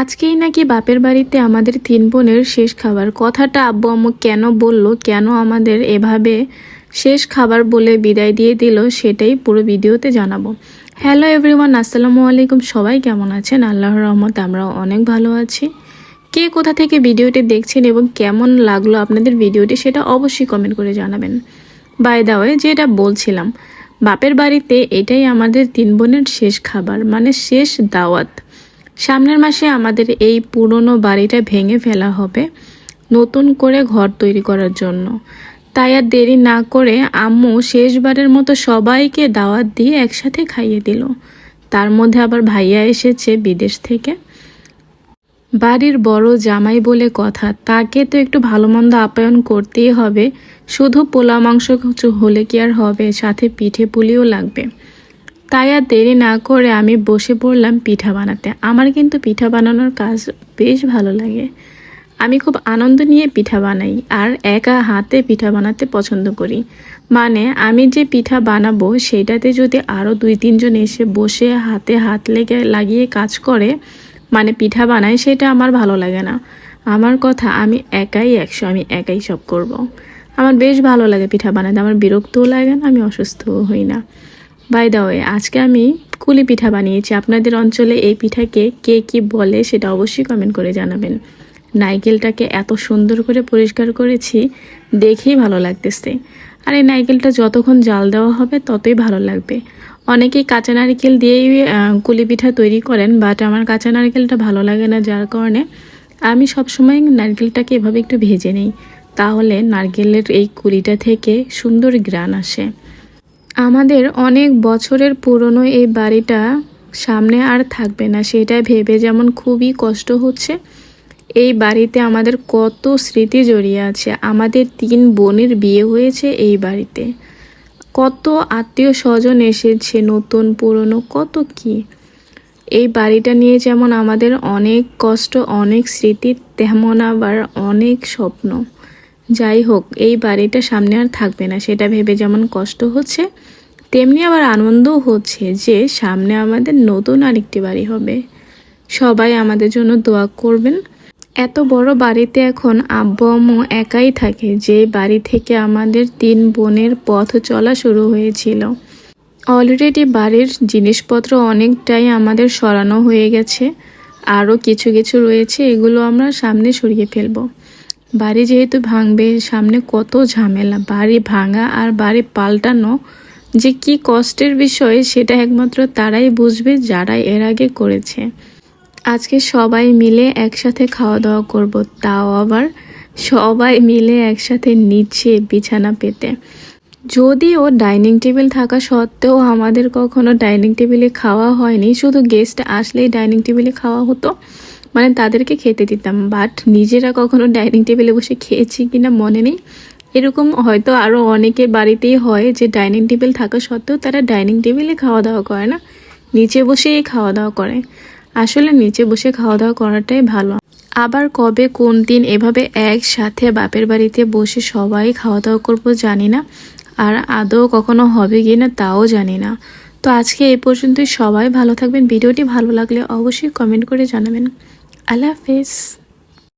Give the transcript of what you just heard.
আজকেই নাকি বাপের বাড়িতে আমাদের তিন বোনের শেষ খাবার। কথাটা আব্বু আম্মু কেন বলল, কেন আমাদের এভাবে শেষ খাবার বলে বিদায় দিয়ে দিল, সেটাই পুরো ভিডিওতে জানাব। হ্যালো এভরিওয়ান, আসসালামু আলাইকুম। সবাই কেমন আছেন? আল্লাহর রহমত আমরা অনেক ভালো আছি। কে কোথা থেকে ভিডিওটি দেখছেন এবং কেমন লাগল আপনাদের ভিডিওটি সেটা অবশ্যই কমেন্ট করে জানাবেন। বাই দা ওয়ে যেটা বলছিলাম, বাপের বাড়িতে এটাই আমাদের তিন বোনের শেষ খাবার মানে শেষ দাওয়াত। সামনের মাসে আমাদের এই পুরনো বাড়িটা ভেঙে ফেলা হবে নতুন করে ঘর তৈরি করার জন্য। তাই আর দেরি না করে আম্মু শেষবারের মতো সবাইকে দাওয়াত দিয়ে একসাথে খাইয়ে দিল। তার মধ্যে আবার ভাইয়া এসেছে বিদেশ থেকে। বাড়ির বড় জামাই বলে কথা, তাকে তো একটু ভালো মন্দ আপ্যায়ন করতেই হবে। শুধু পোলা মাংস হলে কি আর হবে, সাথে পিঠে পুলিও লাগবে। তাই আর দেরি না করে আমি বসে পড়লাম পিঠা বানাতে। আমার কিন্তু পিঠা বানানোর কাজ বেশ ভালো লাগে। আমি খুব আনন্দ নিয়ে পিঠা বানাই আর একা হাতে পিঠা বানাতে পছন্দ করি। মানে আমি যে পিঠা বানাবো সেটাতে যদি আরও দুই তিনজন এসে বসে হাতে হাত লেগে লাগিয়ে কাজ করে মানে পিঠা বানাই সেটা আমার ভালো লাগে না। আমার কথা, আমি একাই একশো, আমি একাই সব করব। আমার বেশ ভালো লাগে পিঠা বানাতে, আমার বিরক্তও লাগে না, আমি অসুস্থও হই না। বাই দা ওয়ে আজকে আমি কুলি পিঠা বানিয়েছি। আপনাদের অঞ্চলে এই পিঠাকে কে কি বলে সেটা অবশ্যই কমেন্ট করে জানাবেন। নাইকেলটাকে এত সুন্দর করে পরিষ্কার করেছি, দেখেই ভালো লাগতেছে। আর এই নাইকেলটা যতক্ষণ জাল দেওয়া হবে, ততই ভালো লাগবে। অনেকেই কাঁচা নারকেল দিয়েই কুলি পিঠা তৈরি করেন বাট আমার কাঁচা নারকেলটা ভালো লাগে না যার কারণে আমি সবসময় নারকেলটাকে এভাবে একটু ভেজে নিই। তাহলে নারকেলের এই কুলিটা থেকে সুন্দর গ্রান আসে। আমাদের অনেক বছরের পুরনো এই বাড়িটা সামনে আর থাকবে না। সেটা ভেবে যেমন খুবই কষ্ট হচ্ছে। এই বাড়িতে আমাদের কত স্মৃতি জড়িয়ে আছে। আমাদের তিন বোনের বিয়ে হয়েছে এই বাড়িতে। কত আত্মীয় স্বজন এসেছে নতুন, পুরনো, কত কি। এই বাড়িটা নিয়ে যেমন আমাদের অনেক কষ্ট, অনেক স্মৃতি, তেমন আবার অনেক স্বপ্ন। যাই হোক, এই বাড়িটা সামনে আর থাকবে না। সেটা ভেবে যেমন কষ্ট হচ্ছে, তেমনি আবার আনন্দও হচ্ছে যে সামনে আমাদের নতুন আরেকটি বাড়ি হবে। সবাই আমাদের জন্য দোয়া করবেন। এত বড় বাড়িতে এখন আব্বু আম্মু একাই থাকে, যে বাড়ি থেকে আমাদের তিন বোনের পথ চলা শুরু হয়েছিল। অলরেডি বাড়ির জিনিসপত্র অনেকটাই আমাদের সরানো হয়ে গেছে। আরও কিছু কিছু রয়েছে, এগুলো আমরা সামনে সরিয়ে ফেলব। বাড়ি যেহেতু ভাঙবে, সামনে কত ঝামেলা। বাড়ি ভাঙা আর বাড়ি পাল্টানো যে কি কষ্টের বিষয়, সেটা একমাত্র তারাই বুঝবে যারা এর আগে করেছে। আজকে সবাই মিলে একসাথে খাওয়া দাওয়া করব, তাও আবার সবাই মিলে একসাথে নিচে বিছানা পেতে। যদিও ডাইনিং টেবিল থাকা সত্ত্বেও আমাদের কখনো ডাইনিং টেবিলে খাওয়া হয়নি, শুধু গেস্ট আসলেই ডাইনিং টেবিলে খাওয়া হতো। মানে তাদেরকে খেতে দিতাম বাট নিজেরা কখনো ডাইনিং টেবিলে বসে খেয়েছি কিনা মনে নেই। এরকম হয়তো আরও অনেকের বাড়িতেই হয় যে ডাইনিং টেবিল থাকা সত্ত্বেও তারা ডাইনিং টেবিলে খাওয়া দাওয়া করে না, নিচে বসেই খাওয়া দাওয়া করে। আসলে নিচে বসে খাওয়া দাওয়া করাটাই ভালো। আবার কবে, কোন দিন এভাবে একসাথে বাপের বাড়িতে বসে সবাই খাওয়া দাওয়া করব জানি না, আর আদৌ কখনো হবে কি না তাও জানি না। তো আজকে এই পর্যন্তই, সবাই ভালো থাকবেন। ভিডিওটি ভালো লাগলে অবশ্যই কমেন্ট করে জানাবেন। আল্লাহ হাফেজ